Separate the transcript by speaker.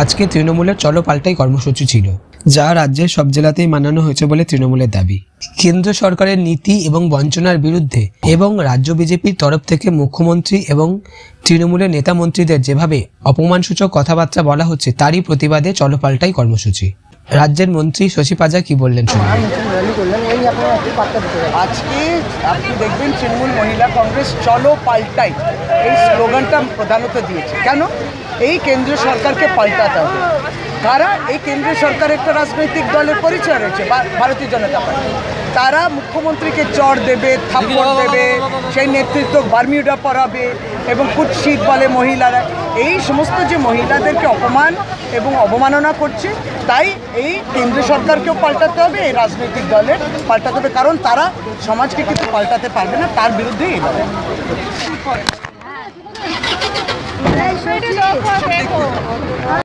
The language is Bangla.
Speaker 1: আজকে তৃণমূলের চলো পাল্টাই কর্মসূচি ছিল, যা রাজ্যের সব জেলাতেই মানানো হয়েছে বলে তৃণমূলের দাবি। কেন্দ্র সরকারের নীতি এবং বঞ্চনার বিরুদ্ধে এবং রাজ্য বিজেপির তরফ থেকে মুখ্যমন্ত্রী এবং তৃণমূলের নেতা মন্ত্রীদের যেভাবে অপমানসূচক কথাবার্তা বলা হচ্ছে, তারই প্রতিবাদে চলো পাল্টাই কর্মসূচি। রাজ্যের মন্ত্রী শশী পাজা কি বললেন
Speaker 2: আজকে আপনি দেখবেন তৃণমূল মহিলা কংগ্রেস চলো পাল্টাই এই স্লোগানটা প্রধানত দিয়েছে। কেন? এই কেন্দ্রীয় সরকারকে পাল্টাতে হবে। তারা এই কেন্দ্রীয় সরকার একটা রাজনৈতিক দলের পরিচয় রয়েছে ভারতীয় জনতা পার্টি। তারা মুখ্যমন্ত্রীকে চর দেবে থাপ্পড় দেবে সেই নেতৃত্ব বার্মিউডা পরাবে এবং কুৎসিত বলে মহিলারা। এই সমস্ত যে মহিলাদেরকে অপমান এবং অবমাননা করছে তাই এই কেন্দ্রীয় সরকারকেও পাল্টাতে হবে এই রাজনৈতিক দলের পাল্টাতে হবে। কারণ তারা সমাজকে কিন্তু পাল্টাতে পারবে না তার বিরুদ্ধে এই 我吃一